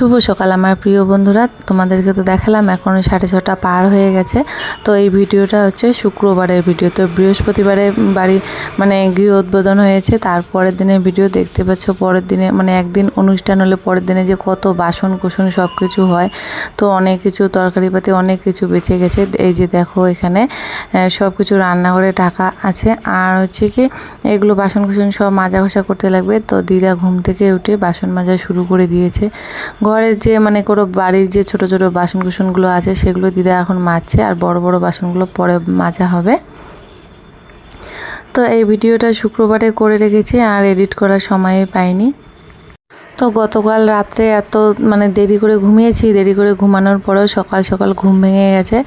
শুভ সকাল, আমার প্রিয় বন্ধুরা। তোমাদেরকে তো দেখালাম, এখন সাড়ে ছটা পার হয়ে গেছে। তো এই ভিডিওটা হচ্ছে শুক্রবারের ভিডিও। তো বৃহস্পতিবারে বাড়ি মানে গৃহ উদ্বোধন হয়েছে, তারপরের দিনে ভিডিও দেখতে পাচ্ছ, পরের দিনে মানে একদিন অনুষ্ঠান হলে পরের দিনে যে কত বাসন কুসন সব কিছু হয়। তো অনেক কিছু তরকারিপাতি, অনেক কিছু বেঁচে গেছে। এই যে দেখো এখানে সব কিছু রান্নাঘরে টাকা আছে। আর হচ্ছে কি, এগুলো বাসন কুসন সব মাজা ঘষা করতে লাগবে। তো দিদা ঘুম থেকে উঠে বাসন মাজা শুরু করে দিয়েছে। ঘরের যে মানে কোনো বাড়ির যে ছোট ছোট বাসন কুসনগুলো আছে, সেগুলো দিদা এখন মাজছে আর বড় বড় বাসনগুলো পরে মাজা হবে। তো এই ভিডিওটা শুক্রবারে করে রেখেছি, আর এডিট করার সময় পাইনি। তো গতকাল রাত্রে এত মানে দেরি করে ঘুমিয়েছি, দেরি করে ঘুমানোর পরেও সকাল সকাল ঘুম ভেঙে গেছে।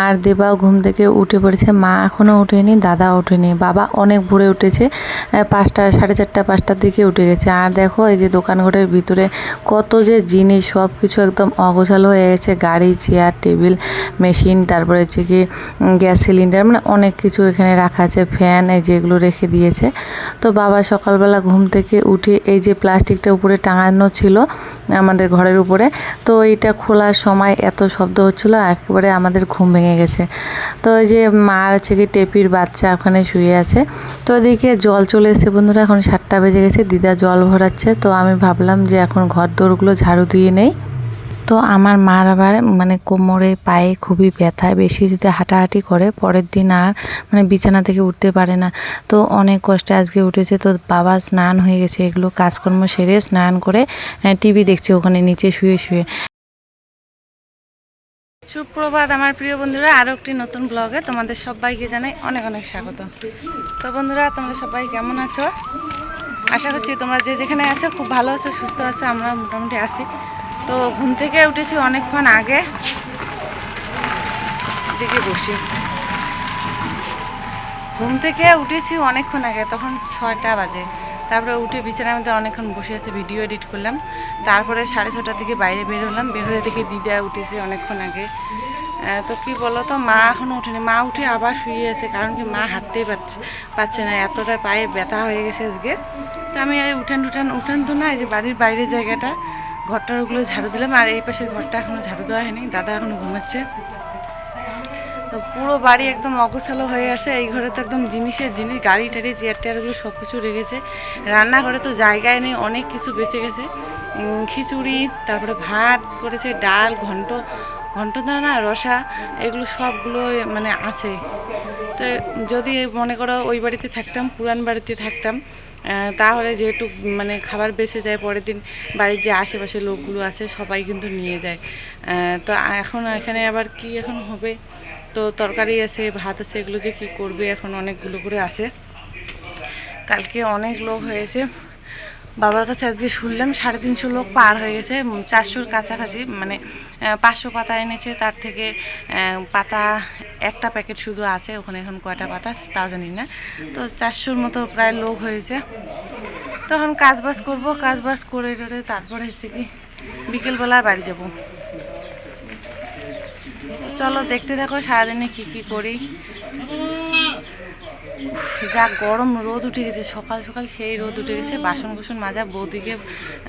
আর দেবাও ঘুম থেকে উঠে পড়েছে। মা এখনও ওঠেনি দাদা ওঠেনি, বাবা অনেক ভোরে উঠেছে। পাঁচটা, সাড়ে চারটা, পাঁচটার দিকে উঠে গেছে। আর দেখো এই যে দোকানঘরের ভিতরে কত যে জিনিস সব কিছু একদম অগোছালো হয়ে গেছে। গাড়ি, চেয়ার, টেবিল, মেশিন, তারপরে হচ্ছে কি গ্যাস সিলিন্ডার মানে অনেক কিছু এখানে রাখা আছে, ফ্যান, এই যেগুলো রেখে দিয়েছে। তো বাবা সকালবেলা ঘুম থেকে উঠে এই যে প্লাস্টিকটা উপরে টাঙানো ছিল আমাদের ঘরের উপরে। তো এইটা খোলার সময় এত শব্দ হচ্ছিল, একেবারে আমাদের ঘুম ভেঙে গেছে। তো ওই যে মা হচ্ছে কি টেপির বাচ্চা ওখানে শুয়ে আছে। তো ওদিকে জল চলে এসেছে বন্ধুরা, এখন সাতটা বেজে গেছে, দিদা জল ভরাচ্ছে। তো আমি ভাবলাম যে এখন ঘর দৌড়গুলো ঝাড়ু দিয়ে নেই। তো আমার মার আবার মানে কোমরে, পায়ে খুবই ব্যথা। বেশি যদি হাঁটাহাঁটি করে, পরের দিন আর মানে বিছানা থেকে উঠতে পারে না। তো অনেক কষ্টে আজকে উঠেছে। তো বাবা স্নান হয়ে গেছে। এগুলো কাজকর্ম সেরে স্নান করে টিভি দেখছে ওখানে নিচে শুয়ে শুয়ে। সুপ্রভাত আমার প্রিয় বন্ধুরা। আরও একটি নতুন ব্লগে তোমাদের সবাইকে জানাই অনেক অনেক স্বাগত। তো বন্ধুরা, তোমরা সবাই কেমন আছো? আশা করছি তোমরা যে যেখানে আছো, খুব ভালো আছো, সুস্থ আছো। আমরা মোটামুটি আছি। তো ঘুম থেকে উঠেছি অনেকক্ষণ আগে। দিকে বসি। ঘুম থেকে উঠেছি অনেকক্ষণ আগে, তখন ছয়টা বাজে। তারপরে উঠে বিছানার মধ্যে অনেকক্ষণ বসে আছে, ভিডিও এডিট করলাম। তারপরে সাড়ে ছটার দিকে বাইরে বের হলাম, বের হয়ে দেখি দিদা উঠেছে অনেকক্ষণ আগে। তো কি বলো তো মা এখনও উঠেনি মা উঠে আবার শুয়ে আছে, কারণ কি মা হাঁটতেই পারছে পাচ্ছে না, এতটা পায়ে ব্যথা হয়ে গেছে আজকে। তো আমি উঠান উঠান উঠান তো না, এই যে বাড়ির বাইরের জায়গাটা ঘরটার ওগুলো ঝাড়ু দিলাম, আর এই পাশের ঘরটা এখনও ঝাড়ু দেওয়া হয়নি, দাদা এখনও ঘুমাচ্ছে। তো পুরো বাড়ি একদম অগোছালো হয়ে আছে, এই ঘরে তো একদম জিনিসের জিনিস, গাড়ি টাড়ি, চেয়ার টেয়ারগুলো সব কিছু রেখেছে। রান্নাঘরে তো জায়গায় নেই, অনেক কিছু বেঁচে গেছে। খিচুড়ি, তারপরে ভাত করেছে, ডাল, ঘন্ট ঘন্টদানা রসা, এগুলো সবগুলো মানে আছে। তো যদি মনে করো ওই বাড়িতে থাকতাম, পুরান বাড়িতে থাকতাম তাহলে যেহেতু মানে খাবার বেঁচে যায়, পরের দিন বাড়ির যে আশেপাশে লোকগুলো আছে, সবাই কিন্তু নিয়ে যায়। তো এখন এখানে আবার কি এখন হবে? তো তরকারি আছে, ভাত আছে, এগুলো যে কী করবে? এখন অনেকগুলো করে আছে। কালকে অনেক লোক হয়েছে। বাবার কাছে আজকে শুনলাম, সাড়ে তিনশো লোক পার হয়ে গেছে চারশোর কাছাকাছি মানে পাঁচশো পাতা এনেছে, তার থেকে পাতা, একটা প্যাকেট শুধু আছে, ওখানে এখন কয়টা পাতা তাও জানি না। তো চারশোর মতো প্রায় লোক হয়েছে। তখন করব, কাজ বাজ করে টোরে তারপরে হচ্ছে কি, বিকেলবেলা বাড়ি যাব। চলো দেখতে দেখো সারাদিনে কি কি করি। যা গরম রোদ উঠে গেছে, সকাল সকাল সেই রোদ উঠে গেছে বাসন কুসন মাজা বৌদিকে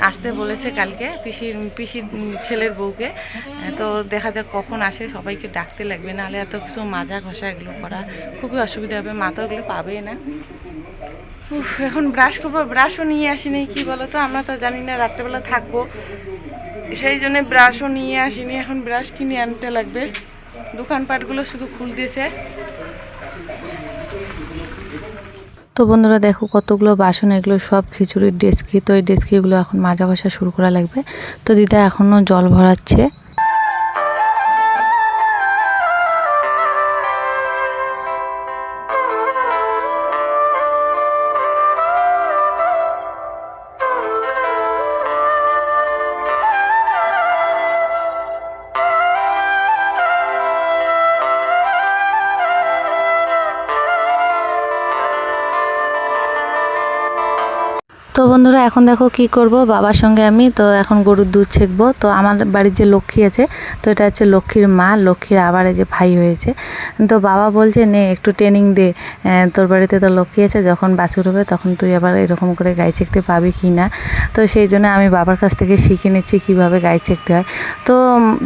আসতে বলেছে কালকে, পিসির পিসির ছেলের বউকে। তো দেখা যাক কখন আসে, সবাইকে ডাকতে লাগবে, নাহলে এত কিছু মাজা ঘষা এগুলো করা খুবই অসুবিধা হবে মা তো এগুলো পাবেই না। উফ, এখন ব্রাশ করব ব্রাশও নিয়ে আসিনি, কি বলো তো আমরা তো জানি না, রাত্রেবেলা থাকব। সেই জন্য ব্রাশও নিয়ে আসিনি, এখন ব্রাশ কিনে আনতে লাগবে। দোকানপাটগুলো শুধু খুল দিয়েছে তো বন্ধুরা দেখো কতগুলো বাসন, এগুলো সব খিচুড়ির ডেস্কি, তো এই ডেস্কিগুলো এখন মাজা ঘষা শুরু করা লাগবে। তো দিদা এখনও জল ভরাচ্ছে। বন্ধুরা, এখন দেখো কি করব? বাবার সঙ্গে আমি, তো এখন গরুর দুধ ছেঁকবো। তো আমার বাড়ির যে লক্ষ্মী আছে, তো এটা হচ্ছে লক্ষ্মীর মা, লক্ষ্মীর আবার যে ভাই হয়েছে। তো বাবা বলছে, নে, একটু ট্রেনিং দে। তোর বাড়িতে তো লক্ষ্মী আছে, যখন বাছুর হবে তখন তুই আবার এরকম করে গাই ছেঁকতে পাবি কি না? তো সেই জন্য আমি বাবার কাছ থেকে শিখে নিচ্ছি কীভাবে গাই ছেঁকতে হয়। তো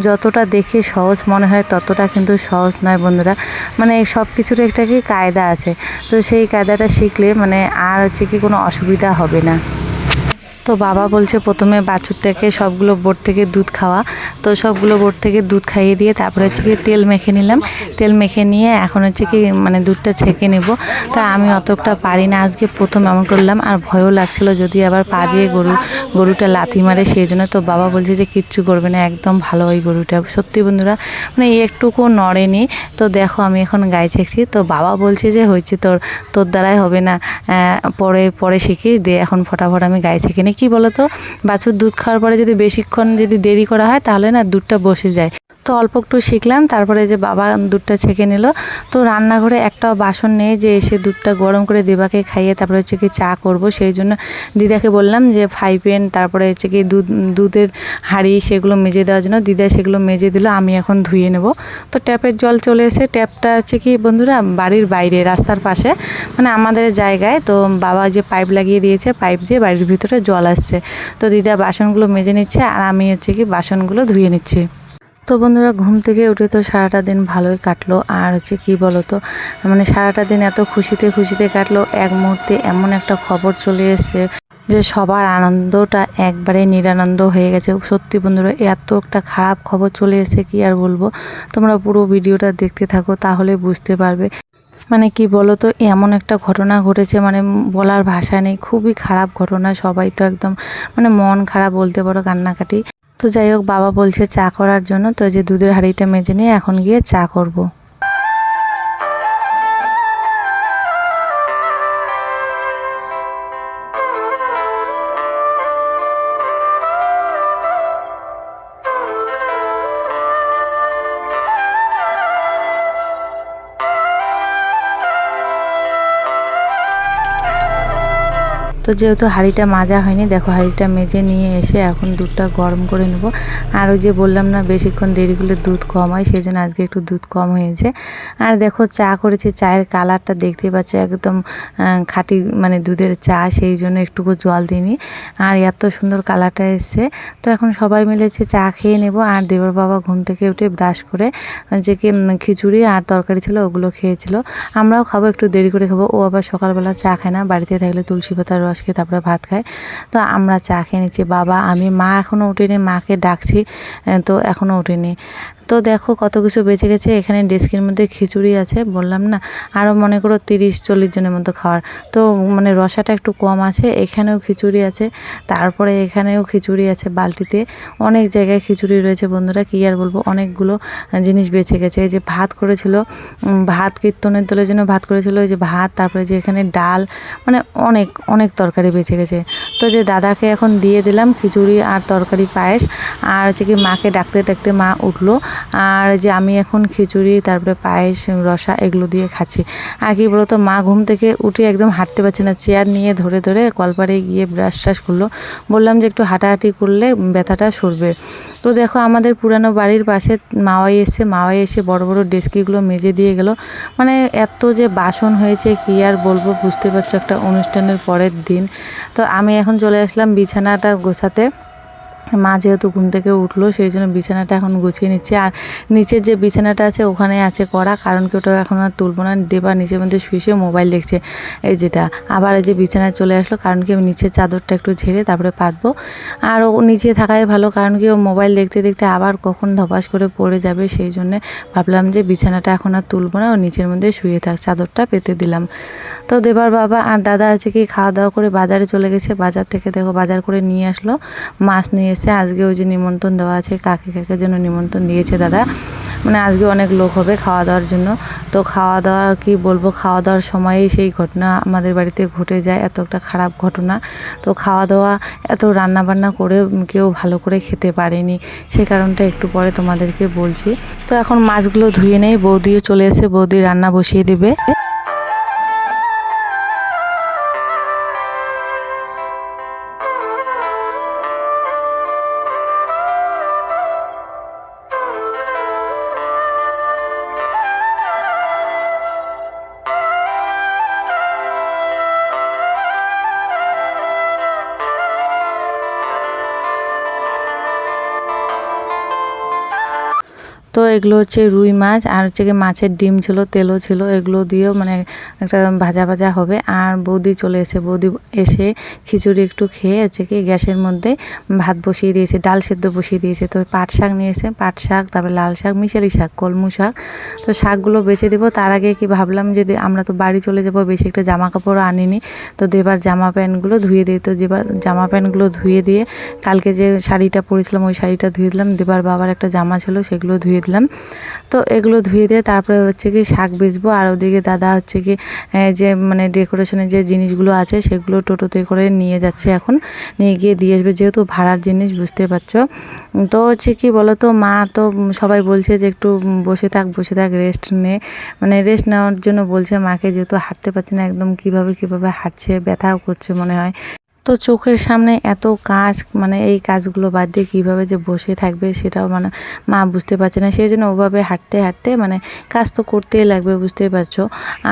যতটা দেখে সহজ মনে হয়, ততটা কিন্তু সহজ নয় বন্ধুরা। মানে সব কিছুর একটা কি কায়দা আছে। তো সেই কায়দাটা শিখলে মানে আর হচ্ছে কি কোনো অসুবিধা হবে না। তো বাবা বলছে প্রথমে বাছুরটাকে সবগুলো বোট থেকে দুধ খাওয়া। তো সবগুলো বোট থেকে দুধ খাইয়ে দিয়ে তারপরে হচ্ছে কি তেল মেখে নিলাম। তেল মেখে নিয়ে এখন হচ্ছে কি মানে দুধটা ছেঁকে নেব। তা আমি অতটা পারি না। আজকে প্রথম এমন করলাম আর ভয়ও লাগছিল যদি আবার পা দিয়ে গরু, গরুটা লাথি মারে সেই জন্য তো বাবা বলছে যে কিচ্ছু করবে না, একদম ভালো ওই গরুটা। সত্যি বন্ধুরা মানে একটুকু নড়েনি। তো দেখো আমি এখন গায়ে ছেঁকছি। তো বাবা বলছে যে হয়েছে তোর তোর দ্বারাই হবে না। পরে পরে শিখি দিয়ে এখন ফটাফট আমি গায়ে ছেঁকে নিই। কী বলতো? বাছুর দুধ খাওয়ার পরে যদি বেশিক্ষণ যদি দেরি করা হয়, তাহলে না দুধটা বসে যায়। তো অল্প একটু শিখলাম, তারপরে যে বাবা দুধটা ছেঁকে নিল। তো রান্নাঘরে একটা বাসন নেই যে এসে দুধটা গরম করে দেবাকে খাইয়ে তারপরে হচ্ছে কি চা করব। সেই জন্য দিদাকে বললাম যে ফ্রাই প্যান তারপরে হচ্ছে কি দুধ, দুধের হাঁড়ি সেগুলো মেজে দেওয়ার জন্য দিদা সেগুলো মেজে দিল, আমি এখন ধুয়ে নেব। তো ট্যাপের জল চলে এসে ট্যাপটা হচ্ছে কি বন্ধুরা বাড়ির বাইরে, রাস্তার পাশে মানে আমাদের জায়গায়। তো বাবা যে পাইপ লাগিয়ে দিয়েছে, পাইপ দিয়ে বাড়ির ভিতরে জল আসছে। তো দিদা বাসনগুলো মেজে নিচ্ছে আর আমি হচ্ছে কি বাসনগুলো ধুয়ে নিচ্ছি। তো বন্ধুরা, ঘুম থেকে উঠে তো সারাটা দিন ভালোই কাটলো। আর হচ্ছে কি বলো তো মানে সারাটা দিন এত খুশিতে খুশিতে কাটলো, এক মুহূর্তে এমন একটা খবর চলে এসেছে যে সবার আনন্দটা একবারে নিরানন্দ হয়ে গেছে। সত্যি বন্ধুরা, এত একটা খারাপ খবর চলে এসেছে, কি আর বলব? তোমরা পুরো ভিডিওটা দেখতে থাকো, তাহলে বুঝতে পারবে। মানে কি বলো তো এমন একটা ঘটনা ঘটেছে মানে বলার ভাষা নেই, খুবই খারাপ ঘটনা, সবাই তো একদম মানে মন খারাপ বলতে পারো কান্নাকাটি। তো যাই হোক, বাবা বলছে চা করার জন্য তো যে দুধের হাঁড়িটা মেজে নিয়ে এখন গিয়ে চা করব। তো যেহেতু হাঁড়িটা মাজা হয়নি, দেখো হাঁড়িটা মেজে নিয়ে এসে এখন দুধটা গরম করে নেব। আর ওই যে বললাম না, বেশিক্ষণ দেরি করলে দুধ কম হয় সেই জন্য আজকে একটু দুধ কম হয়েছে। আর দেখো চা করেছি, চায়ের কালারটা দেখতেই পাচ্ছ একদম খাঁটি মানে দুধের চা, সেই জন্য একটুকু জল দিইনি। আর এত সুন্দর কালারটা এসছে। তো এখন সবাই মিলেছে চা খেয়ে নেব। আর দেবর বাবা ঘুম থেকে উঠে ব্রাশ করে, যে কি খিচুড়ি আর তরকারি ছিল ওগুলো খেয়েছিল। আমরাও খাব, একটু দেরি করে খাব। ও আবার সকালবেলা চা খায় না, বাড়িতে থাকলে তুলসী পাতার রস খেয়ে তারপরে ভাত খায়। তো আমরা চা খেয়ে নিচ্ছি। বাবা, আমি মা এখনও উঠিনি, মাকে ডাকছি তো এখনও উঠেনি। তো দেখো কত কিছু বেঁচে গেছে। এখানে ডেস্কের মধ্যে খিচুড়ি আছে, বললাম না। আরও মনে করো তিরিশ চল্লিশ জনের মতো খাওয়ার। তো মানে রসাটা একটু কম আছে, এখানেও খিচুড়ি আছে, তারপরে এখানেও খিচুড়ি আছে বালতিতে। অনেক জায়গায় খিচুড়ি রয়েছে বন্ধুরা, কী আর বলব, অনেকগুলো জিনিস বেঁচে গেছে। এই যে ভাত করেছিল ভাত কীর্তনের দলের জন্য ভাত করেছিল, এই যে ভাত, তারপরে যে এখানে ডাল মানে অনেক অনেক তরকারি বেঁচে গেছে। তো যে দাদাকে এখন দিয়ে দিলাম খিচুড়ি আর তরকারি পায়েস, আর হচ্ছে কি মাকে ডাকতে ডাকতে মা উঠল। আর যে আমি এখন খিচুড়ি, তারপরে পায়েস, রসা এগুলো দিয়ে খাচ্ছি। আর কি বলতো, মা ঘুম থেকে উঠে একদম হাঁটতে পারছে না। চেয়ার নিয়ে ধরে ধরে কলপারে গিয়ে ব্রাশ ট্রাশ করল। বললাম যে একটু হাঁটাহাঁটি করলে ব্যথাটা সরবে। তো দেখো, আমাদের পুরানো বাড়ির পাশে মাওয়াই এসে মাওয়াই এসে বড় বড় ডেস্কিগুলো মেজে দিয়ে গেল। মানে এত যে বাসন হয়েছে, কি আর বলব, বুঝতে পারছ, একটা অনুষ্ঠানের পরের দিন। তো আমি এখন চলে আসলাম বিছানাটা গোছাতে। মা যেহেতু ঘুম থেকে উঠল, সেই জন্য বিছানাটা এখন গুছিয়ে নিচ্ছে। আর নিচের যে বিছানাটা আছে, ওখানে আছে করা কারণ কি ওটা এখন আর তুলবো না। দেবা নিচের মধ্যে শুয়ে শুয়ে মোবাইল দেখছে, এই যেটা। আবার এই যে বিছানায় চলে আসলো, কারণ কি আমি নিচের চাদরটা একটু ঝেড়ে তারপরে পাতবো। আর ও নিচে থাকাই ভালো, কারণ কি ও মোবাইল দেখতে দেখতে আবার কখন ধপাস করে পড়ে যাবে, সেই জন্যে ভাবলাম যে বিছানাটা এখন আর তুলবো না, ও নিচের মধ্যে শুয়ে থাক, চাদরটা পেতে দিলাম। তো দেবার বাবা আর দাদা হচ্ছে কি খাওয়া দাওয়া করে বাজারে চলে গেছে। বাজার থেকে দেখো, বাজার করে নিয়ে আসলো, মাছ নিয়ে এসে আজকে ওই যে নিমন্ত্রণ দেওয়া আছে, কাকে কাকের জন্য নিমন্ত্রণ দিয়েছে দাদা। মানে আজকে অনেক লোক হবে খাওয়া দাওয়ার জন্য। তো খাওয়া দাওয়ার কি বলব, খাওয়া দাওয়ার সময়েই সেই ঘটনা আমাদের বাড়িতে ঘটে যায় এত একটা খারাপ ঘটনা। তো খাওয়া দাওয়া, এত রান্না বান্না করে কেউ ভালো করে খেতে পারেনি। সেই কারণটা একটু পরে তোমাদেরকে বলছি। তো এখন মাছগুলো ধুয়ে নেই, বৌদিও চলে এসে বৌদি রান্না বসিয়ে দেবে। এগুলো হচ্ছে রুই মাছ, আর হচ্ছে কি মাছের ডিম ছিল, তেলও ছিল, এগুলো দিয়েও মানে একটা ভাজা ভাজা হবে। আর বৌদি চলে এসে, বৌদি এসে খিচুড়ি একটু খেয়ে হচ্ছে কি গ্যাসের মধ্যে ভাত বসিয়ে দিয়েছে, ডাল সেদ্ধ বসিয়ে দিয়েছে। তো পাট শাক নিয়েছে, পাট শাক, তারপরে লাল শাক, মিশালি শাক, কলমু শাক। তো শাকগুলো বেছে দেবো। তার আগে কি ভাবলাম যে আমরা তো বাড়ি চলে যাব, বেশি একটা জামা কাপড় আনিনি। তো দেবার জামা প্যান্টগুলো ধুয়ে দিই তো যেবার জামা প্যান্টগুলো ধুয়ে দিয়ে কালকে যে শাড়িটা পরেছিলাম, ওই শাড়িটা ধুয়ে দিলাম। দেবার বাবার একটা জামা ছিল, সেগুলো ধুয়ে দিলাম। তো এগুলো ধুয়ে দিয়ে তারপরে হচ্ছে কি শাক বেচবো আর ওদিকে দাদা হচ্ছে কি যে মানে ডেকোরেশনের যে জিনিসগুলো আছে সেগুলো টোটোতে করে নিয়ে যাচ্ছে এখন। নিয়ে গিয়ে দিয়ে আসবে যেহেতু ভাড়ার জিনিস, বুঝতে পারছ? তো হচ্ছে কি বলো তো মা তো সবাই বলছে যে একটু বসে থাক বসে থাক রেস্ট নে। মানে রেস্ট নেওয়ার জন্য বলছে মাকে, যেহেতু হাঁটতে পারছে না, একদম কীভাবে কীভাবে হাঁটছে, ব্যথাও করছে মনে হয়। তো চোখের সামনে এত কাজ মানে এই কাজগুলো বাদ দিয়ে কীভাবে যে বসে থাকবে সেটাও মানে মা বুঝতে পারছে না। সেই জন্য ওভাবে হাঁটতে হাঁটতে মানে কাজ তো করতেই লাগবে বুঝতেই পারছ?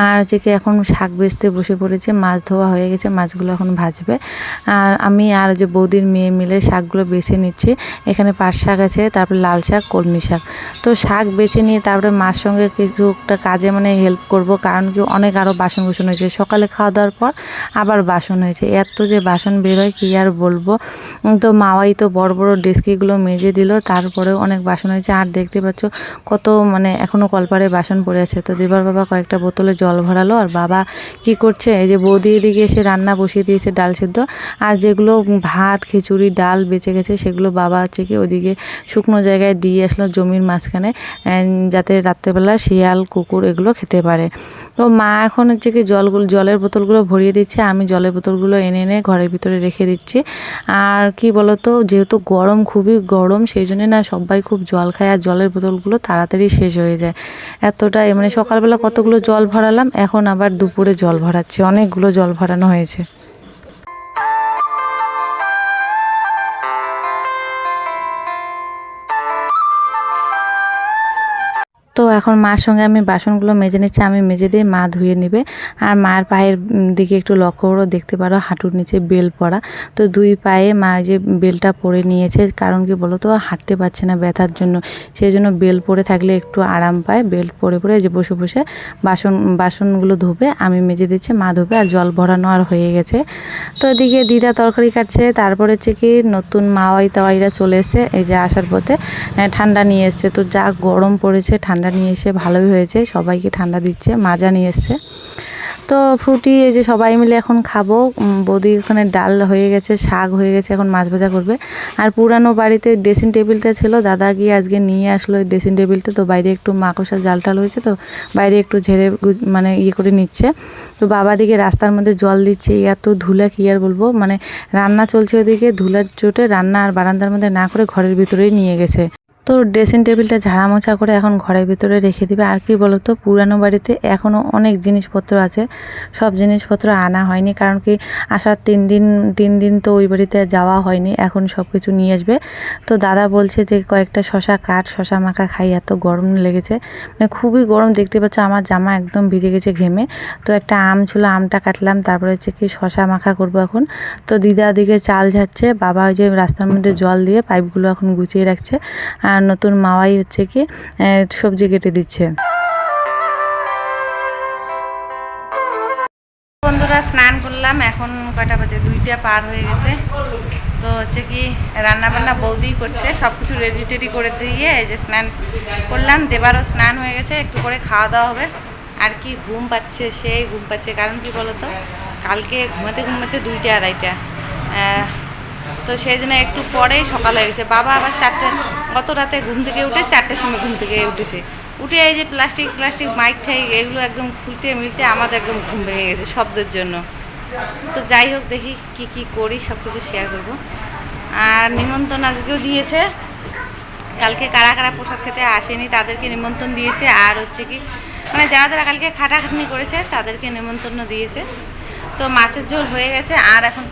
আর যে কি এখন শাক বেচতে বসে পড়েছে, মাছ ধোয়া হয়ে গেছে, মাছগুলো এখন ভাজবে। আর আমি আর যে বৌদির মেয়ে মিলে শাকগুলো বেছে নিচ্ছি, এখানে পাট শাক আছে, তারপরে লাল শাক, কলমি শাক। তো শাক বেছে নিয়ে তারপরে মার সঙ্গে কিছু একটা কাজে মানে হেল্প করব, কারণ কি অনেক আরও বাসন কুসন হয়েছে। সকালে খাওয়া দাওয়ার পর আবার বাসন হয়েছে। এত যে বাসন বেরোয়, কী আর বলব? তো মাওয়াই তো বড় বড় ডেস্কিগুলো মেজে দিল, তারপরেও অনেক বাসন হয়েছে। আর দেখতে পাচ্ছ কত মানে এখনও কলপারে বাসন পড়ে আছে। তো দেবার বাবা কয়েকটা বোতলে জল ভরালো, আর বাবা কি করছে? এই যে বৌদি এদিকে এসে রান্না বসিয়ে দিয়েছে ডাল সেদ্ধ। আর যেগুলো ভাত, খিচুড়ি, ডাল বেঁচে গেছে, সেগুলো বাবা হচ্ছে কি ওদিকে শুকনো জায়গায় দিয়ে আসলো জমির মাঝখানে যাতে রাত্রেবেলা শিয়াল, কুকুর এগুলো খেতে পারে। তো মা এখন হচ্ছে কি জলগুলো, জলের বোতলগুলো ভরিয়ে দিচ্ছে। আমি জলের বোতলগুলো এনে এনে ঘরের ভিতরে রেখে দিচ্ছি। আর কি বলতো, যেহেতু গরম, খুবই গরম সেই জন্য না সবাই খুব জল খায় আর জলের বোতলগুলো তাড়াতাড়ি শেষ হয়ে যায়। এতটাই মানে সকালবেলা কতগুলো জল ভরালাম, এখন আবার দুপুরে জল ভরাচ্ছি, অনেকগুলো জল ভরানো হয়েছে। তো এখন মার সঙ্গে আমি বাসনগুলো মেজে নিচ্ছি, আমি মেজে দিয়ে মা ধুয়ে নেবে। আর মার পায়ের দিকে একটু লক্ষ্য করো, দেখতে পারো হাঁটুর নিচে বেল পড়া। তো দুই পায়ে মা যে বেলটা পরে নিয়েছে, কারণ কি বলো তো হাঁটতে পারছে না ব্যথার জন্য। সেই জন্য বেল পরে থাকলে একটু আরাম পায়। বেল পরে পরে যে বসে বসে বাসন, বাসনগুলো ধুবে, আমি মেজে দিচ্ছি, মা ধুবে, আর জল ভরানো আর হয়ে গেছে। তো এদিকে দিদা তরকারি কাটছে, তারপরে হচ্ছে কি নতুন মাওয়াই তাওয়াইরা চলে এসছে, এই যে আসার পথে ঠান্ডা নিয়ে এসছে। তো যা গরম পড়েছে, ঠান্ডা নিয়ে এসে ভালোই হয়েছে, সবাইকে ঠান্ডা দিচ্ছে, মাজা নিয়ে এসছে। তো ফ্রুটি, এই যে সবাই মিলে এখন খাব। বৌদি ওখানে ডাল হয়ে গেছে, শাক হয়ে গেছে, এখন মাছ ভাজা করবে। আর পুরানো বাড়িতে ড্রেসিং টেবিলটা ছিল, দাদা গিয়ে আজকে নিয়ে আসলো এই ড্রেসিং টেবিলটা তো বাইরে একটু মাকড়সার জাল টাল হয়েছে তো, বাইরে একটু ঝেড়ে মানে ইয়ে করে নিচ্ছে। তো বাবা দিকে রাস্তার মধ্যে জল দিচ্ছে এত ধুলা কি আর বলব? মানে রান্না চলছে ওদিকে, ধুলার চোটে রান্না আর বারান্দার মধ্যে না করে ঘরের ভিতরেই নিয়ে গেছে। তো ড্রেসিং টেবিলটা ঝাড়া মোছা করে এখন ঘরের ভিতরে রেখে দিবে। আর কি বলতো, পুরানো বাড়িতে এখনও অনেক জিনিসপত্র আছে। সব জিনিসপত্র আনা হয়নি, কারণ কি আসার তিন দিন তিন দিন তো ওই বাড়িতে যাওয়া হয়নি, এখন সব কিছু নিয়ে আসবে। তো দাদা বলছে যে কয়েকটা শশা কাঠ শশা মাখা খাই, এত গরম লেগেছে। মানে খুবই গরম, দেখতে পাচ্ছ আমার জামা একদম ভিজে গেছে ঘেমে। তো একটা আম ছিল, আমটা কাটলাম, তারপরে হচ্ছে কি শশা মাখা করব এখন। তো দিদা দিকে চাল ঝাড়ছে, বাবা ওই যে রাস্তার মধ্যে জল দিয়ে পাইপগুলো এখন গুছিয়ে রাখছে। আর নতুন মাওয়াই হচ্ছে কি সবজি কেটে দিচ্ছে। বন্ধুরা, স্নান করলাম, এখন কয়টা বাজে? দুইটা পার হয়ে গেছে। তো হচ্ছে কি রান্না বান্না বৌদি করছে সব কিছু রেডি টেডি করে দিয়ে এই যে স্নান করলাম। দেবারও স্নান হয়ে গেছে, একটু করে খাওয়া দাওয়া হবে। আর কি ঘুম পাচ্ছে, সেই ঘুম পাচ্ছে। কারণ কি বলতো, কালকে ঘুমাতে ঘুমাতে দুইটা, আড়াইটা। তো সেই জন্য একটু পরেই সকাল হয়ে গেছে। বাবা আবার চারটে, গত রাতে ঘুম থেকে উঠে চারটের সময় ঘুম থেকে উঠেছে। উঠে এই যে প্লাস্টিক প্লাস্টিক, মাইক ঠাইক এগুলো একদম খুলতে মিলতে আমাদের একদম ঘুম ভেঙে গেছে শব্দের জন্য। তো যাই হোক দেখি কি কি করি সব কিছু শেয়ার করব। আর নিমন্ত্রণ আজকেও দিয়েছে। কালকে কারা কারা প্রসাদ খেতে আসেনি তাদেরকে নিমন্ত্রণ দিয়েছে। আর হচ্ছে কি মানে যারা যারা কালকে খাটাখাটনি করেছে তাদেরকে নিমন্ত্রণ দিয়েছে। তো মাছের ঝোল হয়ে গেছে। আর এখন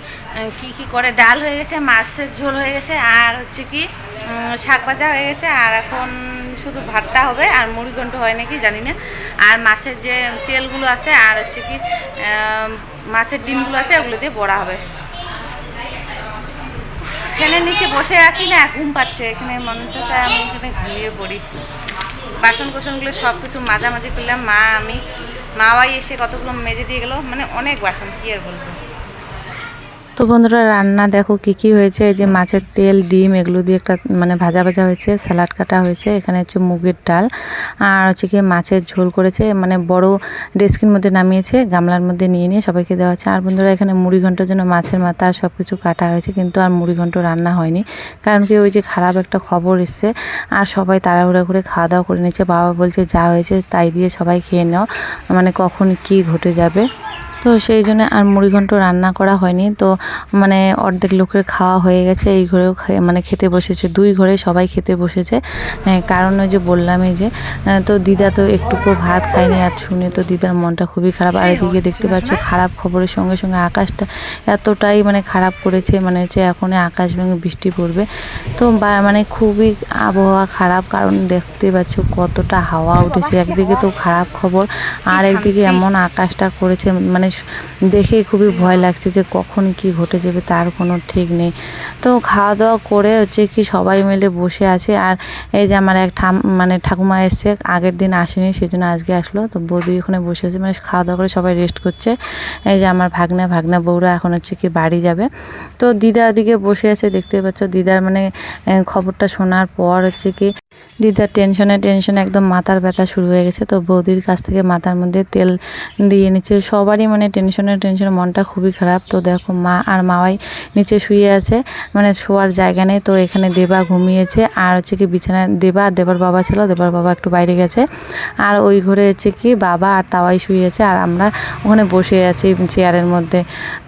কি কি করে? ডাল হয়ে গেছে, মাছের ঝোল হয়ে গেছে, আর হচ্ছে কি শাক ভাজা হয়ে গেছে, আর এখন শুধু ভাতটা হবে, আর মুড়ি ঘন্ট হয় নাকি জানি না। আর মাছের যে তেলগুলো আছে, আর হচ্ছে কি মাছের ডিমগুলো আছে, ওগুলো দিয়ে বড়া হবে। ফ্যানের নিচে বসে আছি না, ঘুম পাচ্ছে। এখানে মনটা চায় আমি এখানে ঘুমিয়ে পড়ি। বাসন কোসনগুলো সব কিছু মাঝামাঝি করলাম, মা, আমি মা মাওয়াই এসে কতগুলো মেজে দিয়ে গেলো মানে অনেক বাসন, কি আর বলব। তো বন্ধুরা, রান্না দেখো কি কি হয়েছে। এই যে মাছের তেল, ডিম, এগুলো দিয়ে একটা মানে ভাজা ভাজা হয়েছে, স্যালাড কাটা হয়েছে। এখানে হচ্ছে মুগের ডাল আর হচ্ছে কি মাছের ঝোল করেছে। মানে বড় ডেস্কির মধ্যে নামিয়েছে, গামলার মধ্যে নিয়ে নিয়ে সবাইকে দেওয়া হচ্ছে। আর বন্ধুরা, এখানে মুড়ি ঘণ্টার জন্য মাছের মাথা আর সব কিছু কাটা হয়েছে, কিন্তু আর মুড়ি ঘন্ট রান্না হয়নি। কারণ কি, ওই যে খারাপ একটা খবর এসছে আর সবাই তাড়াহুড়া করে খাওয়া দাওয়া করে নিচ্ছে। বাবা বলছে, যা হয়েছে তাই দিয়ে সবাই খেয়ে নাও। মানে কখন কি ঘটে যাবে। তো সেই জন্য আর মুড়িঘণ্ট রান্না করা হয়নি। তো মানে অর্ধেক লোকের খাওয়া হয়ে গেছে এই ঘরেও মানে খেতে বসেছে। দুই ঘরে সবাই খেতে বসেছে। হ্যাঁ, কারণ ওই যে বললামই যে তো দিদা তো একটুকু ভাত খায়নি আর শুনে তো দিদার মনটা খুবই খারাপ। আর এদিকে দেখতে পাচ্ছ খারাপ খবরের সঙ্গে সঙ্গে আকাশটা এতটাই মানে খারাপ করেছে মানে হচ্ছে এখনই আকাশ ভেঙে বৃষ্টি পড়বে। তো বা- মানে খুবই আবহাওয়া খারাপ কারণ দেখতে পাচ্ছ কতটা হাওয়া উঠেছে। একদিকে তো খারাপ। খবর আর একদিকে এমন আকাশটা করেছে মানে দেখে খুবই ভয় লাগছে যে কখন কি ঘটে যাবে, তার কোনো ঠিক নেই। তো খাওয়া দাওয়া করে হচ্ছে কি সবাই মিলে বসে আছে। আর এই যে আমার এক ঠাম মানে ঠাকুমা এসছে, আগের দিন আসেনি সেই জন্য আজকে আসলো। তো বৌদি ওখানে বসে আছে মানে খাওয়া দাওয়া করে সবাই রেস্ট করছে। এই যে আমার ভাগনা ভাগনা বউরা এখন হচ্ছে কি বাড়ি যাবে। তো দিদা ওদিকে বসে আছে, দেখতে পাচ্ছ দিদার মানে খবরটা শোনার পর হচ্ছে কি দিদার টেনশনে টেনশনে একদম মাথার ব্যথা শুরু হয়ে গেছে। তো বৌদির কাছ থেকে মাথার মধ্যে তেল দিয়ে নিচ্ছে। সবারই মানে টেনশনে টেনশনে মনটা খুবই খারাপ। তো দেখো মা আর মাওয়াই নিচে শুয়ে আছে মানে শোয়ার জায়গা নেই। তো এখানে দেবা ঘুমিয়েছে। আর হচ্ছে কি বিছানায় দেবা আর দেবার বাবা ছিল, দেবার বাবা একটু বাইরে গেছে। আর ওই ঘরে হচ্ছে কি বাবা আর তাওয়াই শুয়েছে আর আমরা ওখানে বসে আছি চেয়ারের মধ্যে।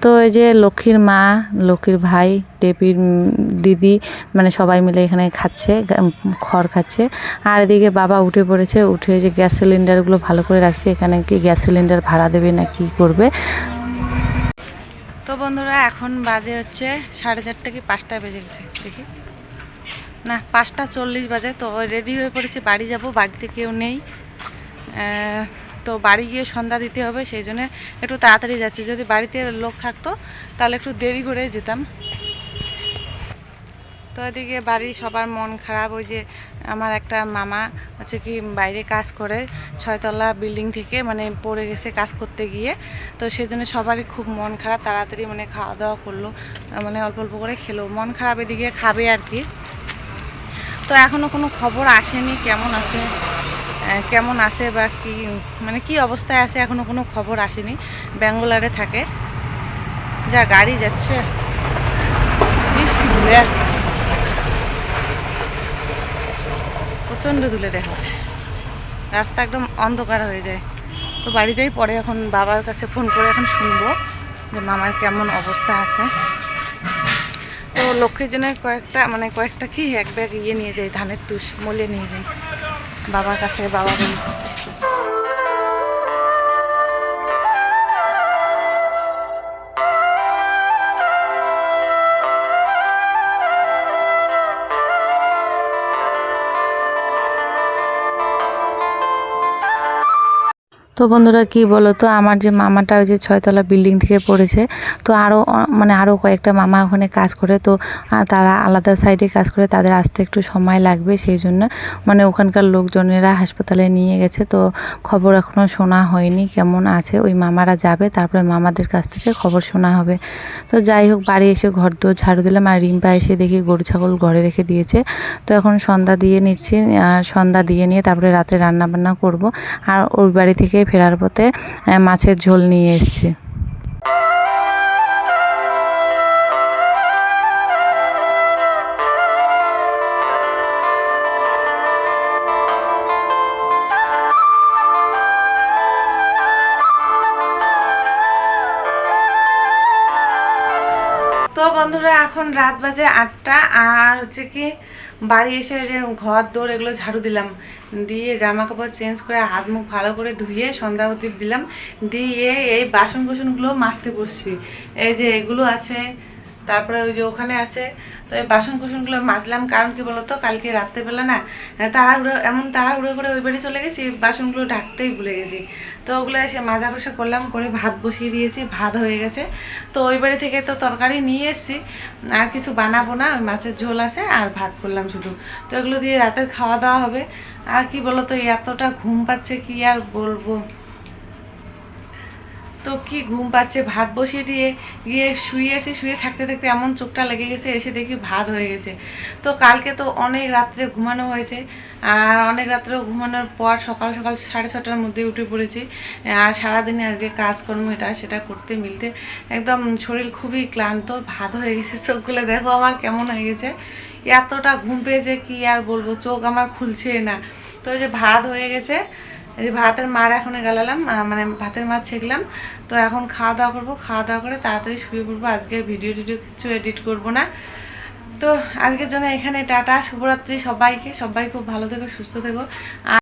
তো এই যে লক্ষ্মীর মা, লক্ষ্মীর ভাই টেপির দিদি মানে সবাই মিলে এখানে খাচ্ছে খড় খাচ্ছে। আর এদিকে বাবা উঠে পড়েছে, উঠে যে গ্যাস সিলিন্ডারগুলো ভালো করে রাখছে, এখানে কি গ্যাস সিলিন্ডার ভাড়া দেবে না কি করবে? তো বন্ধুরা, এখন বাজে হচ্ছে সাড়ে চারটে কি পাঁচটা বেজে গেছে, দেখি। না, পাঁচটা চল্লিশ বাজে, তো রেডি হয়ে পড়েছি, বাড়ি যাব, বাড়িতে কেউ নেই। তো বাড়ি গিয়ে সন্ধ্যা দিতে হবে, সেই জন্য একটু তাড়াতাড়ি যাচ্ছি। যদি বাড়িতে লোক থাকতো, তাহলে একটু দেরি করে যেতাম। তো এদিকে বাড়ি সবার মন খারাপ, ওই যে আমার একটা মামা হচ্ছে কি বাইরে কাজ করে, ছয়তলা বিল্ডিং থেকে মানে পড়ে গেছে কাজ করতে গিয়ে। তো সেই জন্য সবারই খুব মন খারাপ, তাড়াতাড়ি মানে খাওয়া দাওয়া করল মানে অল্প অল্প করে খেলো, মন খারাপ এদিকে খাবে আর কি। তো এখনও কোনো খবর আসেনি, কেমন আছে কেমন আছে বা কি মানে কি অবস্থায় আছে এখনও কোনো খবর আসেনি, ব্যাঙ্গালোরে থাকে। যা গাড়ি যাচ্ছে ইস, কি ধুলে। প্রচণ্ড ধুলে দেখো রাস্তা একদম অন্ধকার হয়ে যায়। তো বাড়িতেই পরে এখন বাবার কাছে ফোন করে এখন শুনব যে মামার কেমন অবস্থা আছে। তো লক্ষ্মীর জন্য কয়েকটা মানে কয়েকটা কি, এক ব্যাগ ইয়ে নিয়ে যাই, ধানের তুষ মলে নিয়ে যাই। বাবার কাছে, বাবা বলছে। তো বন্ধুরা কি বলো তো আমার যে মামাটা ওই যে ছয়তলা বিল্ডিং থেকে পড়েছে, তো আরও মানে আরও কয়েকটা মামা ওখানে কাজ করে, তো আর তারা আলাদা সাইডে কাজ করে, তাদের আসতে একটু সময় লাগবে সেই জন্য। মানে ওখানকার লোকজনেরা হাসপাতালে নিয়ে গেছে, তো খবর এখনও শোনা হয়নি কেমন আছে, ওই মামারা যাবে, তারপরে মামাদের কাছ থেকে খবর শোনা হবে। তো যাই হোক, বাড়ি এসে ঘর দোর ঝাড়ু দিলাম, আর রিম্পা এসে দেখি গরু, ছাগল ঘরে রেখে দিয়েছে। তো এখন সন্ধ্যা দিয়ে নিচ্ছি সন্ধ্যা দিয়ে নিয়ে তারপরে রাতে রান্না বান্না করব। আর ওর বাড়ি থেকে ফেরার পথে মাছের ঝোল নিয়ে এসছি। এখন রাত বাজে আটটা, আর হচ্ছে কি বাড়ি এসে যে ঘর দৌড় এগুলো ঝাড়ু দিলাম। দিয়ে জামা কাপড় চেঞ্জ করে হাত মুখ ভালো করে ধুয়ে সন্ধ্যা উদ্দীপ দিলাম। দিয়ে এই বাসন কোসনগুলো মাজতে বসছি। এই যে এগুলো আছে তারপরে ওই যে ওখানে আছে, তো এই বাসন কুসনগুলো মাজলাম, কারণ কি বলতো, কালকে রাত্রেবেলা না তাড়াহুড়ো, এমন তাড়াহুড়ো করে ওই বাড়ি চলে গেছি, বাসনগুলো ঢাকতেই ভুলে গেছি। তো ওগুলো এসে মাজা কষা করলাম, করে ভাত বসিয়ে দিয়েছি, ভাত হয়ে গেছে। তো ওই বাড়ি থেকে তো তরকারি নিয়ে এসেছি, আর কিছু বানাবো না, ওই মাছের ঝোল আছে, আর ভাত করলাম শুধু। তো এগুলো দিয়ে রাতের খাওয়া দাওয়া হবে। আর কি বলো তো এতটা ঘুম পাচ্ছে, কি আর বলব? তো কি ঘুম পাচ্ছে? ভাত বসিয়ে দিয়ে গিয়ে শুয়েছি শুয়ে থাকতে থাকতে এমন চোখটা লেগে গেছে, এসে দেখি ভাত হয়ে গেছে। তো কালকে তো অনেক রাত্রে ঘুমানো হয়েছে। আর অনেক রাত্রে ঘুমানোর পর সকাল সকাল সাড়ে ছটার মধ্যে উঠে পড়েছি। আর সারাদিনে আজকে কাজকর্ম এটা, সেটা করতে মিলতে একদম শরীর খুবই ক্লান্ত, ভাত হয়ে গেছে, চোখগুলো দেখো আমার কেমন হয়ে গেছে। এতটা ঘুম পেয়েছে কি আর বলব, চোখ আমার খুলছে না। তো যে ভাত হয়ে গেছে এই ভাতের মার এখন গালালাম আহ, মানে ভাতের মাছ ছেঁকলাম। তো এখন খাওয়া দাওয়া করব খাওয়া দাওয়া করে তাড়াতাড়ি শুয়ে পড়ব। আজকের ভিডিও টিডিও কিছু এডিট করব না। তো আজকের জন্য এখানে টাটা শুভরাত্রি সবাইকে। সবাই খুব ভালো থেকো সুস্থ থেকো। আর